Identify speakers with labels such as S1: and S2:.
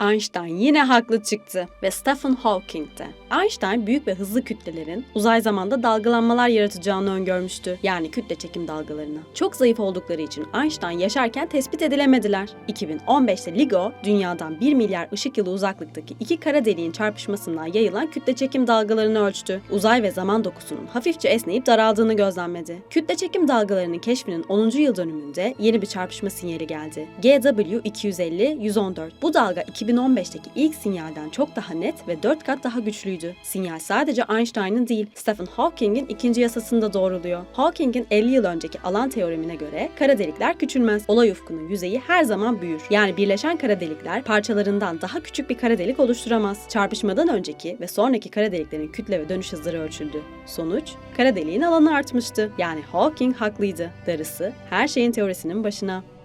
S1: Einstein yine haklı çıktı ve Stephen Hawking'ti. Einstein büyük ve hızlı kütlelerin uzay zamanda dalgalanmalar yaratacağını öngörmüştü. Yani kütle çekim dalgalarını. Çok zayıf oldukları için Einstein yaşarken tespit edilemediler. 2015'te LIGO, dünyadan 1 milyar ışık yılı uzaklıktaki iki kara deliğin çarpışmasından yayılan kütle çekim dalgalarını ölçtü. Uzay ve zaman dokusunun hafifçe esneyip daraldığını gözlemledi. Kütle çekim dalgalarının keşfinin 10. yıl dönümünde yeni bir çarpışma sinyali geldi. GW250-114. Bu dalga 2015'teki ilk sinyalden çok daha net ve 4 kat daha güçlüydü. Sinyal sadece Einstein'ın değil, Stephen Hawking'in ikinci yasasını da doğruluyor. Hawking'in 50 yıl önceki alan teoremine göre kara delikler küçülmez. Olay ufkunun yüzeyi her zaman büyür. Yani birleşen kara delikler parçalarından daha küçük bir kara delik oluşturamaz. Çarpışmadan önceki ve sonraki kara deliklerin kütle ve dönüş hızları ölçüldü. Sonuç, kara deliğin alanı artmıştı. Yani Hawking haklıydı. Darısı her şeyin teorisinin başına.